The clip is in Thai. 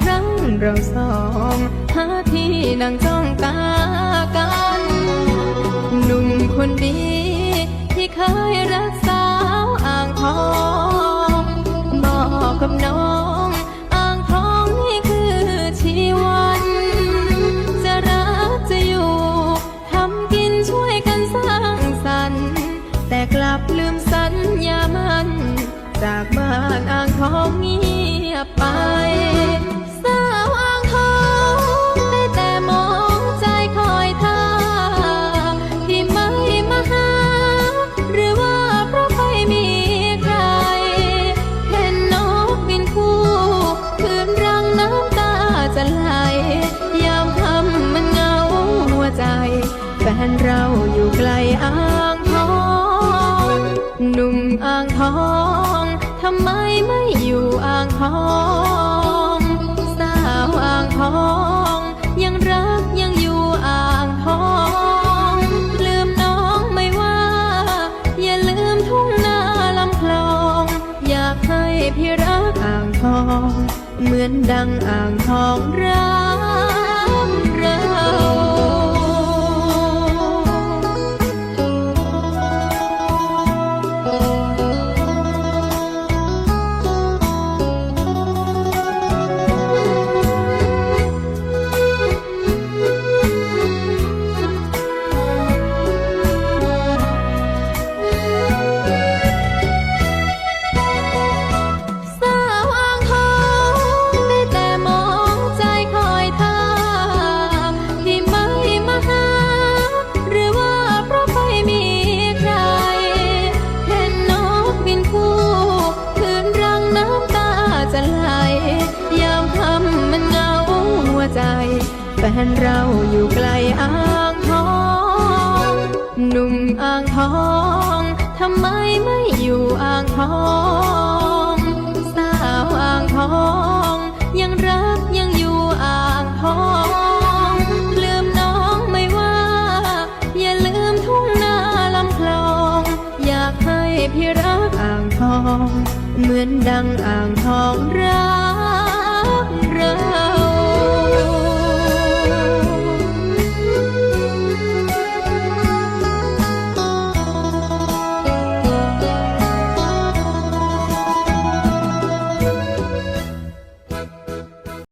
ครั้งเราสองหาที่นั่งจ้องตากันหนุ่มคนดีที่เคยรักสาวอ่างทองบอกกับน้องอ่างทองนี่คือชีวัน จะรักจะอยู่ทำกินช่วยกันสร้างสรรค์แต่กลับลืมสัญญามัน จากบ้านอ่างทองเงียบไป นเราอยู่ไกลอ่างทอง หนุ่มอ่างทองทำไมไม่อยู่อ่างทอง สาวอ่างทอง ยังรักยังอยู่อ่างทอง ลืมน้องไม่ว่า อย่าลืมทุ่งนาลำคลอง อยากให้พี่รักอ่างทอง เหมือนดังอ่างทองรัก ฟนเราอยู่ไกลอ่างทอง หนุ่มอ่างทองทำไมไม่อยู่อ่างทองสาวอ่างทอง ยังรักยังอยู่อ่างทอง ลืมน้องไม่ว่า อย่าลืมทุ่งนาลำคลอง อยากให้พี่รักอ่างทอง เหมือนดังอ่างทองรั